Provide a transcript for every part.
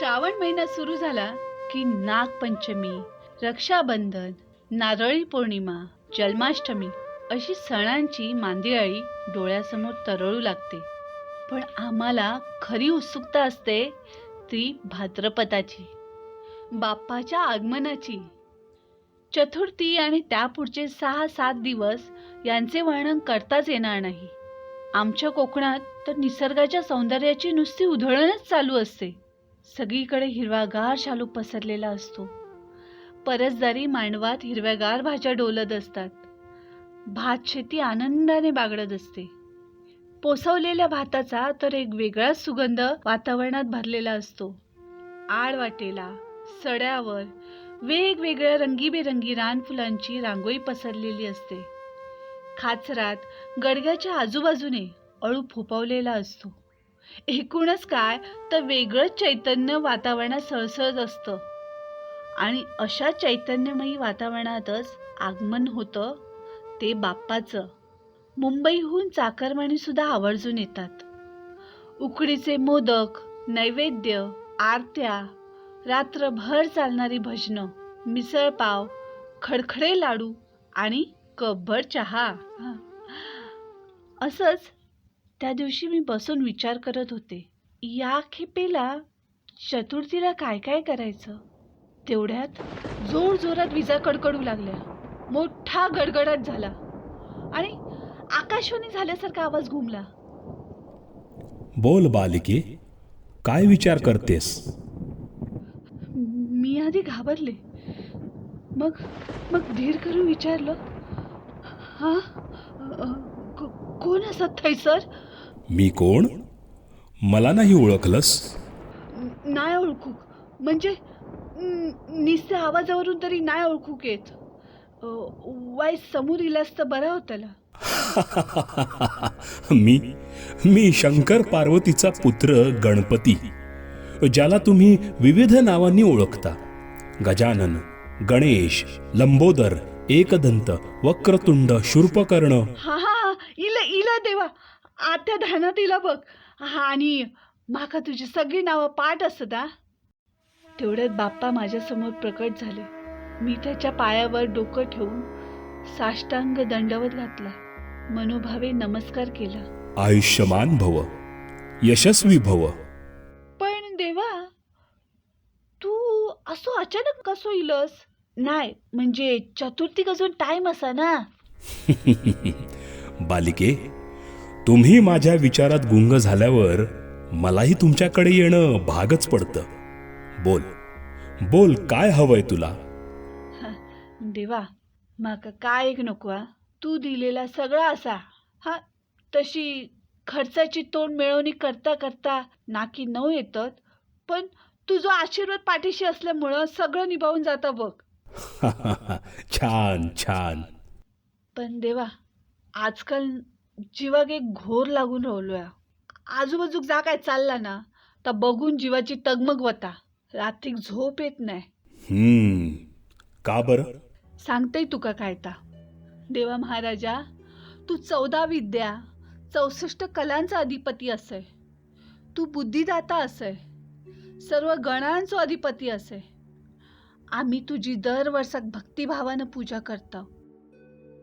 श्रावण महिना सुरू झाला की नागपंचमी रक्षाबंधन नारळी पौर्णिमा जन्माष्टमी अशी सणांची मांदियाळी डोळ्यासमोर तरळू लागते. पण आम्हाला खरी उत्सुकता असते ती भाद्रपदाची बाप्पाच्या आगमनाची. चतुर्थी आणि त्यापुढचे सहा सात दिवस यांचे वर्णन करताच येणार नाही. आमच्या कोकणात तर निसर्गाच्या सौंदर्याची नुसती उधळणच चालू असते. सगळीकडे हिरवागार शालू पसरलेला असतो. परसदारी मांडवात हिरव्यागार भाज्या डोलत असतात. भात शेती आनंदाने बागडत असते. पोसवलेल्या भाताचा तर एक वेगळाच सुगंध वातावरणात भरलेला असतो. आड वाटेला सड्यावर वेगवेगळ्या रंगीबेरंगी रानफुलांची रांगोळी पसरलेली असते. खाचरात गडग्याच्या आजूबाजूने अळू फोपावलेला असतो. एकूणच काय तर वेगळंच चैतन्य वातावरणात सळसळत असतं. आणि अशा चैतन्यमयी वातावरणातच आगमन होतं ते बाप्पाचं. मुंबईहून चाकरमानीसुद्धा आवर्जून येतात. उकडीचे मोदक नैवेद्य आरत्या रात्रभर चालणारी भजनं मिसळपाव खडखडे लाडू आणि कपभर चहा. असंच त्या दिवशी मी बसून विचार करत होते या खेपेला चतुर्थीला काय काय करायचं? तेवढ्यात जोर जोरात विजा कडकडू लागल्या. मोठा गडगडाट झाला आणि आकाशवाणी झाल्यासारखा आवाज घुमला. बोल बालिके काय विचार करतेस? मी आधी घाबरले. मग मग धीर करून विचारलं हा? कोण असत थैसर? मी कोण? मला नाही ओळखलंस? नाही ओळखू. म्हणजे निस्त्या आवाजावरून तरी नाही ओळखू येत. वाय समोर इलास तर बरा होताला. मी मी शंकर पार्वतीचा पुत्र गणपती ज्याला तुम्ही विविध नावांनी ओळखता. गजानन गणेश लंबोदर एकदंत वक्रतुंड शूर्पकर्ण. हा हा. इला इला देवा. आत्या ध्यानात इला बघ. हा आणि माका तुझी सगळी नावं पाठ असत तेवढ्यात बाप्पा माझ्यासमोर प्रकट झाले. मी त्याच्या पायावर डोकं ठेवून साष्टांग दंडवत घातला. मनोभावे नमस्कार केला. आयुष्यमान भव यशस्वी भव. पण देवा तू असो अचानक कसो इलस? नाही म्हणजे चतुर्थीक अजून टाइम असा ना. बालिके तुम्ही माझ्या विचारात गुंग झाल्यावर मलाही तुमच्याकडे येणं भागच पडतं. बोल. बोल काय हवंय तुला? देवा माका काय एक नको तू दिलेला सगळा असा. हा तशी खर्चाची तोंड मिळवणी करता करता नाकी नऊ येतात पण तुझा आशीर्वाद पाठीशी असल्यामुळं सगळं निभावून जातं बघ. छान छान. पण देवा आजकाल जीवाक एक घोर लागून राहिलोय आजूबाजूक जा काय चालला ना तर बघून जीवाची तगमग होता रात्रीक झोप येत नाही. हम्म. का बरं? सांगते तुका काय ता देवा महाराजा तू चौदा विद्या चौसष्ट कलांचा अधिपती असे तू बुद्धिदाता असे सर्व गणांचो अधिपती असे आम्ही तुझी दर वर्षाक भक्तिभावानं पूजा करतो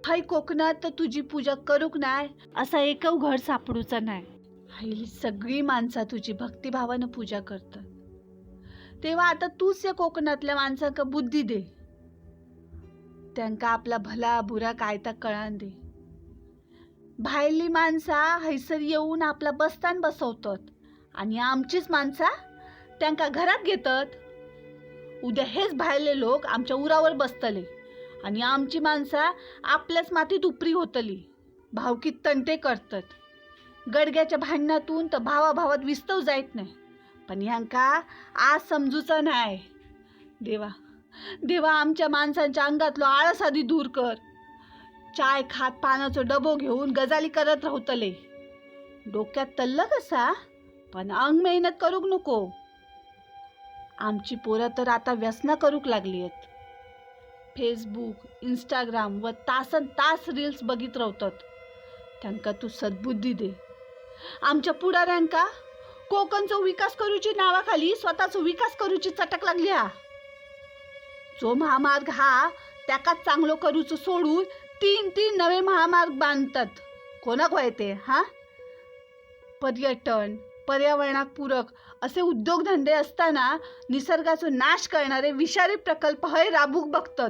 हाय कोकणात तर तुझी पूजा करूक नाय. असा एकव घर सापडूचा नाही हायली सगळी माणसं तुझी भक्तिभावानं पूजा करतात. तेव्हा आता तूच या कोकणातल्या माणसांका बुद्धी दे. त्यांका आपला भला बुरा काय ता कळान दे. भायली माणसा हैसर येऊन आपला बस्तान बसवतात आणि आमचीच माणसा त्यांका घरात घेतात. उद्या हेच भायले लोक आमच्या उरावर बसतले. आणि आमची माणसं आपल्याच मातीत उपरी होतली. भावकीत तंटे करतात. गडग्याच्या भांडणातून तर भावाभावात विस्तव जायत नाही. पण ह्यांका आज समजूचा नाही देवा देवा आमच्या माणसांच्या अंगातलो आळस आधी दूर कर. चाय खात पानाचो डबो घेऊन गजाली करत राहतले. डोक्यात तल्ल कसा पण अंग मेहनत करूक नको. आमची पोरं तर आता व्यसना करूक लागली आहेत फेसबुक इंस्टाग्राम व तासन तास रील्स बघित रवतात. त्यांका तू सद्बुद्धी दे. आमच्या पुढाऱ्यांका कोकणचो विकास करूची नावाखाली स्वतःचो विकास करूची चटक लागली हा. जो महामार्ग हा त्याकाच चांगलो करूचो सोडून तीन तीन नवे महामार्ग बांधतात. कोणाक होय ते हा? पर्यटन पर्यावरणात पूरक असे उद्योगधंदे असताना निसर्गाचा नाश करणारे विषारी प्रकल्प हे राबूक बघतात.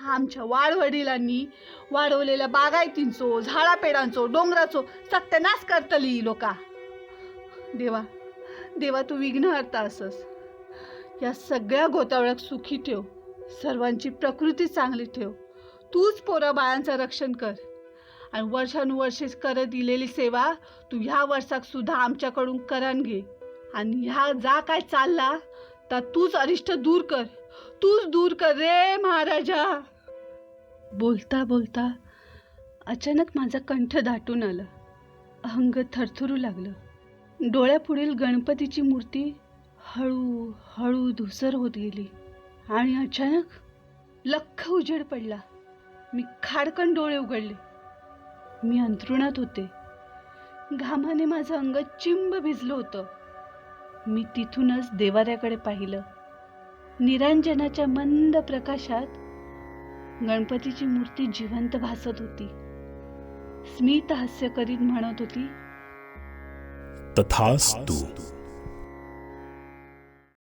आमच्या वाडवडिलांनी वाढवलेल्या बागायतींचो झाडापेडांचो डोंगराचो सत्यानाश करतली लोका. देवा देवा तू विघ्नहर्ता असस. या सगळ्या गोतावळ्यात सुखी ठेव. सर्वांची प्रकृती चांगली ठेव. तूच पोरा बाळांचं रक्षण कर. आणि वर्षानुवर्षे करत दिलेली सेवा तू ह्या वर्षाक सुद्धा आमच्याकडून करान घे. आणि ह्या जा काय चालला तर तूच अरिष्ट दूर कर. तूच दूर कर रे महाराजा. बोलता बोलता अचानक माझा कंठ दाटून आला. अंग थरथरू लागलं. डोळ्यापुढील गणपतीची मूर्ती हळू हळू धुसर होत गेली. आणि अचानक लख्ख उजेड पडला. मी खाडकन डोळे उघडले. मी अंथरुणात होते. घामाने माझं अंग चिंब भिजलं होतं. मी तिथूनच देवाऱ्याकडे पाहिलं. निरांजनाच्या मंद प्रकाशात गणपतीची मूर्ती जिवंत भासत होती. स्मित हास्य करीत म्हणत होती तथास्तु.